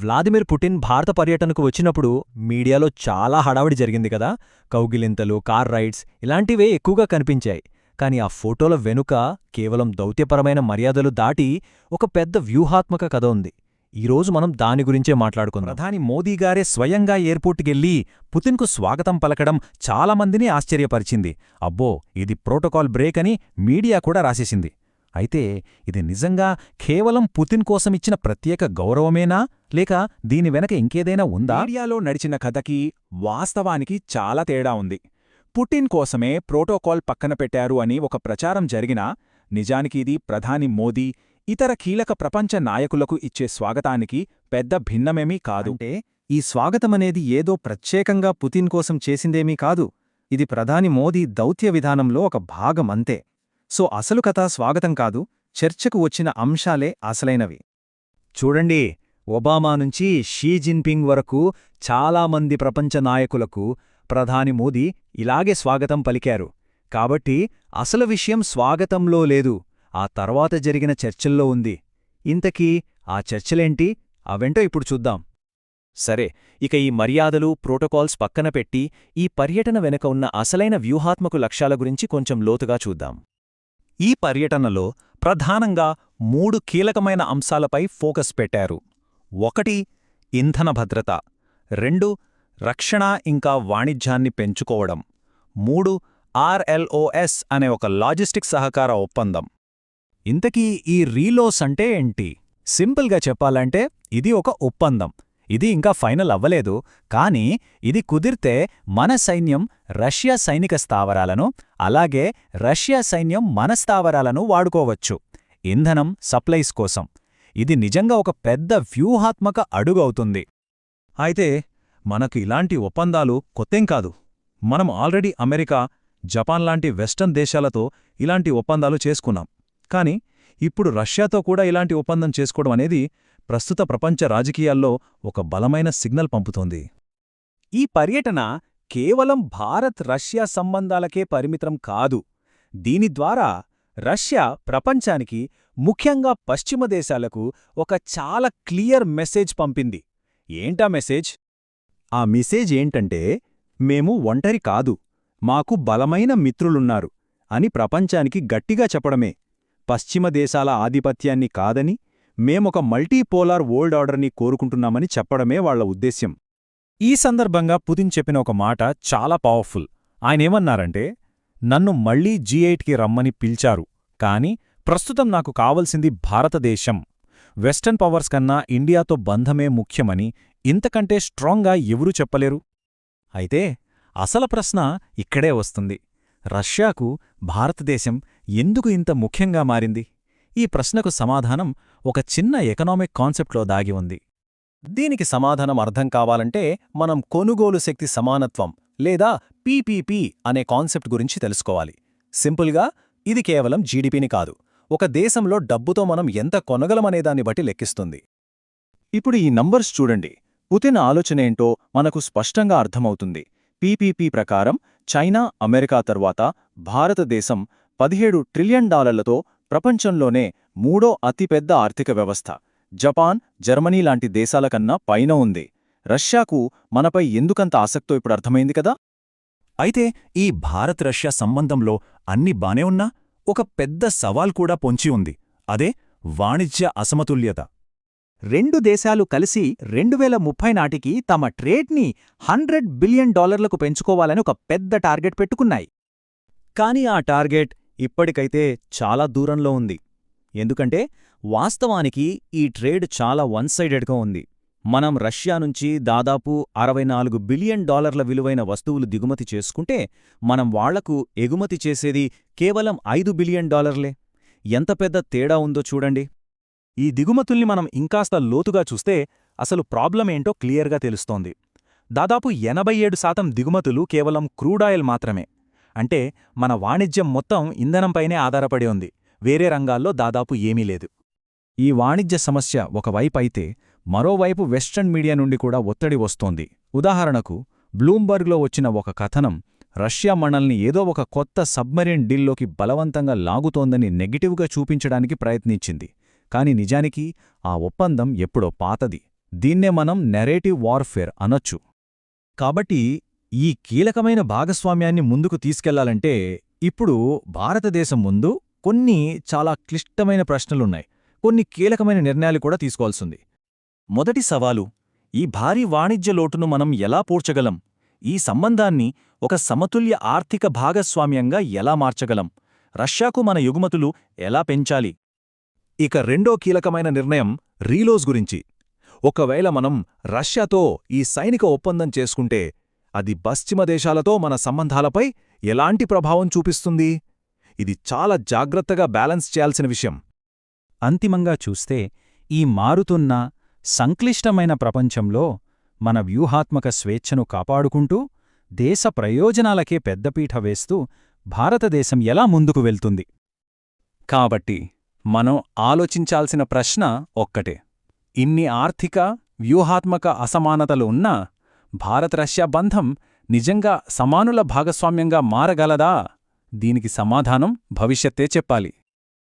Vladimir Putin భారత పర్యటనకు వచ్చినప్పుడు మీడియాలో చాలా హడావిడి జరిగింది కదా. కౌగిలింతలు కార్ రైడ్స్ ఇలాంటివే ఎక్కువగా కనిపించాయి. కాని ఆ ఫోటోల వెనుక కేవలం దౌత్యపరమైన మర్యాదలు దాటి ఒక పెద్ద వ్యూహాత్మక కథ ఉంది. ఈరోజు మనం దాని గురించే మాట్లాడుకుందాం. ప్రధాని మోదీగారే స్వయంగా ఎయిర్పోర్ట్కెళ్ళి పుతిన్కు స్వాగతం పలకడం చాలామందిని ఆశ్చర్యపరిచింది. అబ్బో ఇది ప్రోటోకాల్ బ్రేక్ అని మీడియా కూడా రాసేసింది. అయితే ఇది నిజంగా కేవలం పుతిన్ కోసమిచ్చిన ప్రత్యేక గౌరవమేనా? లేక దీని వెనక ఇంకేదైనా ఉందా? మీడియాలో నడిచిన కథకి వాస్తవానికి చాలా తేడా ఉంది. పుటిన్ కోసమే ప్రోటోకాల్ పక్కన పెట్టారు అని ఒక ప్రచారం జరిగినా నిజానికి ఇది ప్రధాని మోదీ ఇతర కీలక ప్రపంచ నాయకులకు ఇచ్చే స్వాగతానికి పెద్ద భిన్నమేమీ కాదు. అంటే ఈ స్వాగతమనేది ఏదో ప్రత్యేకంగా పుతిన్ కోసం చేసిందేమీ కాదు. ఇది ప్రధాని మోదీ దౌత్య విధానంలో ఒక భాగం అంతే. సో అసలు కథ స్వాగతం కాదు చర్చకు వచ్చిన అంశాలే అసలైనవి. చూడండి ఒబామా నుంచి షీ జిన్పింగ్ వరకు చాలామంది ప్రపంచ నాయకులకు ప్రధాని మోదీ ఇలాగే స్వాగతం పలికారు. కాబట్టి అసలు విషయం స్వాగతంలో లేదు ఆ తర్వాత జరిగిన చర్చల్లో ఉంది. ఇంతకీ ఆ చర్చలేంటి? అవెంటో ఇప్పుడు చూద్దాం. సరే ఇక ఈ మర్యాదలు ప్రోటోకాల్స్ పక్కన పెట్టి ఈ పర్యటన వెనుక ఉన్న అసలైన వ్యూహాత్మక లక్ష్యాల గురించి కొంచెం లోతుగా చూద్దాం. ఈ పర్యటనలో ప్రధానంగా మూడు కీలకమైన అంశాలపై ఫోకస్ పెట్టారు. ఒకటి ఇంధన భద్రత. రెండు రక్షణ ఇంకా వాణిజ్యాన్ని పెంచుకోవడం. మూడు ఆర్ఎల్ఓఎస్ అనే ఒక లాజిస్టిక్ సహకార ఒప్పందం. ఇంతకీ ఈ రీలోస్ అంటే ఏంటి? సింపుల్గా చెప్పాలంటే ఇది ఒక ఒప్పందం. ఇది ఇంకా ఫైనల్ అవ్వలేదు. కానీ ఇది కుదిర్తే మన సైన్యం రష్యా సైనిక స్థావరాలను అలాగే రష్యా సైన్యం మన స్థావరాలను వాడుకోవచ్చు. ఇంధనం సప్లైస్ కోసం. ఇది నిజంగా ఒక పెద్ద వ్యూహాత్మక అడుగు అవుతుంది. అయితే మనకు ఇలాంటి ఒప్పందాలు కొత్తేం కాదు. మనం ఆల్రెడీ అమెరికా జపాన్ లాంటి వెస్టర్న్ దేశాలతో ఇలాంటి ఒప్పందాలు చేసుకున్నాం. కాని ఇప్పుడు రష్యాతో కూడా ఇలాంటి ఒప్పందం చేసుకోవడం అనేది ప్రస్తుత ప్రపంచ రాజకీయాల్లో ఒక బలమైన సిగ్నల్ పంపుతోంది. ఈ పర్యటన కేవలం భారత్ రష్యా సంబంధాలకే పరిమితం కాదు. దీని ద్వారా రష్యా ప్రపంచానికి ముఖ్యంగా పశ్చిమ దేశాలకు ఒక చాలా క్లియర్ మెసేజ్ పంపింది. ఏంటా మెసేజ్? ఆ మెసేజ్ ఏంటంటే మేము ఒంటరి కాదు. మాకు బలమైన మిత్రులున్నారు అని ప్రపంచానికి గట్టిగా చెప్పడమే. పశ్చిమ దేశాల ఆధిపత్యాన్ని కాదని మేమొక మల్టీపోలార్ వరల్డ్ ఆర్డర్ని కోరుకుంటున్నామని చెప్పడమే వాళ్ళ ఉద్దేశ్యం. ఈ సందర్భంగా పుతిన్ చెప్పిన ఒక మాట చాలా పవర్ఫుల్. ఆయనేమన్నారంటే నన్ను మళ్ళీ జీ ఎయిట్కి రమ్మని పిలిచారు కాని ప్రస్తుతం నాకు కావలసింది భారతదేశం. వెస్టర్న్ పవర్స్ కన్నా ఇండియాతో బంధమే ముఖ్యమని ఇంతకంటే స్ట్రాంగ్గా ఎవరూ చెప్పలేరు? అయితే అసల ప్రశ్న ఇక్కడే వస్తుంది. రష్యాకు భారతదేశం ఎందుకు ఇంత ముఖ్యంగా మారింది? ఈ ప్రశ్నకు సమాధానం ఒక చిన్న ఎకనామిక్ కాన్సెప్ట్లో దాగి ఉంది. దీనికి సమాధానం అర్థం కావాలంటే మనం కొనుగోలు శక్తి సమానత్వం లేదా పీపీపీ అనే కాన్సెప్ట్ గురించి తెలుసుకోవాలి. సింపుల్గా ఇది కేవలం జీడిపిని కాదు ఒక దేశంలో డబ్బుతో మనం ఎంత కొనగలమనేదాన్ని బట్టి లెక్కిస్తుంది. ఇప్పుడు ఈ నంబర్స్ చూడండి. పుతిన్ ఆలోచనేంటో మనకు స్పష్టంగా అర్థమవుతుంది. పీపీపీ ప్రకారం చైనా అమెరికా తర్వాత భారతదేశం పదిహేడు ట్రిలియన్ డాలర్లతో ప్రపంచంలోనే మూడో అతిపెద్ద ఆర్థిక వ్యవస్థ. జపాన్ జర్మనీ లాంటి దేశాల కన్నా పైన ఉంది. రష్యాకు మనపై ఎందుకంత ఆసక్తో ఇప్పుడు అర్థమైంది కదా? అయితే ఈ భారత్ రష్యా సంబంధంలో అన్ని బానే ఉన్నా ఒక పెద్ద సవాల్ కూడా పొంచి ఉంది. అదే వాణిజ్య అసమతుల్యత. రెండు దేశాలు కలిసి రెండువేల ముప్పై నాటికి తమ ట్రేడ్ని హండ్రెడ్ బిలియన్ డాలర్లకు పెంచుకోవాలని ఒక పెద్ద టార్గెట్ పెట్టుకున్నాయి. కాని ఆ టార్గెట్ ఇప్పటికైతే చాలా దూరంలో ఉంది. ఎందుకంటే వాస్తవానికి ఈ ట్రేడ్ చాలా వన్ సైడెడ్గా ఉంది. మనం రష్యా నుంచి దాదాపు అరవై నాలుగు బిలియన్ డాలర్ల విలువైన వస్తువులు దిగుమతి చేసుకుంటే మనం వాళ్ళకు ఎగుమతి చేసేది కేవలం ఐదు బిలియన్ డాలర్లే. ఎంత పెద్ద తేడా ఉందో చూడండి. ఈ దిగుమతుల్ని మనం ఇంకాస్త లోతుగా చూస్తే అసలు ప్రాబ్లమేంటో క్లియర్గా తెలుస్తోంది. దాదాపు ఎనభై ఏడు శాతం దిగుమతులు కేవలం క్రూడాయిల్ మాత్రమే. అంటే మన వాణిజ్యం మొత్తం ఇంధనంపైనే ఆధారపడి ఉంది. వేరే రంగాల్లో దాదాపు ఏమీ లేదు. ఈ వాణిజ్య సమస్య ఒకవైపైతే మరోవైపు వెస్ట్రన్ మీడియా నుండి కూడా ఒత్తిడి వస్తోంది. ఉదాహరణకు బ్లూంబర్గ్లో వచ్చిన ఒక కథనం రష్యా మనల్ని ఏదో ఒక కొత్త సబ్మరీన్ డీల్లోకి బలవంతంగా లాగుతోందని నెగిటివ్గా చూపించడానికి ప్రయత్నించింది. కాని నిజానికి ఆ ఒప్పందం ఎప్పుడో పాతది. దీన్నే మనం నెరేటివ్ వార్ఫేర్ అనొచ్చు. కాబట్టి ఈ కీలకమైన భాగస్వామ్యాన్ని ముందుకు తీసుకెళ్ళాలంటే ఇప్పుడు భారతదేశం ముందు కొన్ని చాలా క్లిష్టమైన ప్రశ్నలున్నాయి. కొన్ని కీలకమైన నిర్ణయాలు కూడా తీసుకోవాల్సింది. మొదటి సవాలు ఈ భారీ వాణిజ్య లోటును మనం ఎలా పూడ్చగలం? ఈ సంబంధాన్ని ఒక సమతుల్య ఆర్థిక భాగస్వామ్యంగా ఎలా మార్చగలం? రష్యాకు మన ఎగుమతులు ఎలా పెంచాలి? ఇక రెండో కీలకమైన నిర్ణయం రీలోస్ గురించి. ఒకవేళ మనం రష్యాతో ఈ సైనిక ఒప్పందం చేసుకుంటే అది పశ్చిమ దేశాలతో మన సంబంధాలపై ఎలాంటి ప్రభావం చూపిస్తుంది? ఇది చాలా జాగ్రత్తగా బ్యాలెన్స్ చేయాల్సిన విషయం. అంతిమంగా చూస్తే ఈ మారుతున్న సంక్లిష్టమైన ప్రపంచంలో మన వ్యూహాత్మక స్వేచ్ఛను కాపాడుకుంటూ దేశ ప్రయోజనాలకే పెద్దపీఠ వేస్తూ భారతదేశం ఎలా ముందుకు వెళ్తుంది? కాబట్టి మనం ఆలోచించాల్సిన ప్రశ్న ఒక్కటే. ఇన్ని ఆర్థిక వ్యూహాత్మక అసమానతలు ఉన్నా భారత రష్యా బంధం నిజంగా సమానుల భాగస్వామ్యంగా మారగలదా? దీనికి సమాధానం భవిష్యత్తే చెప్పాలి.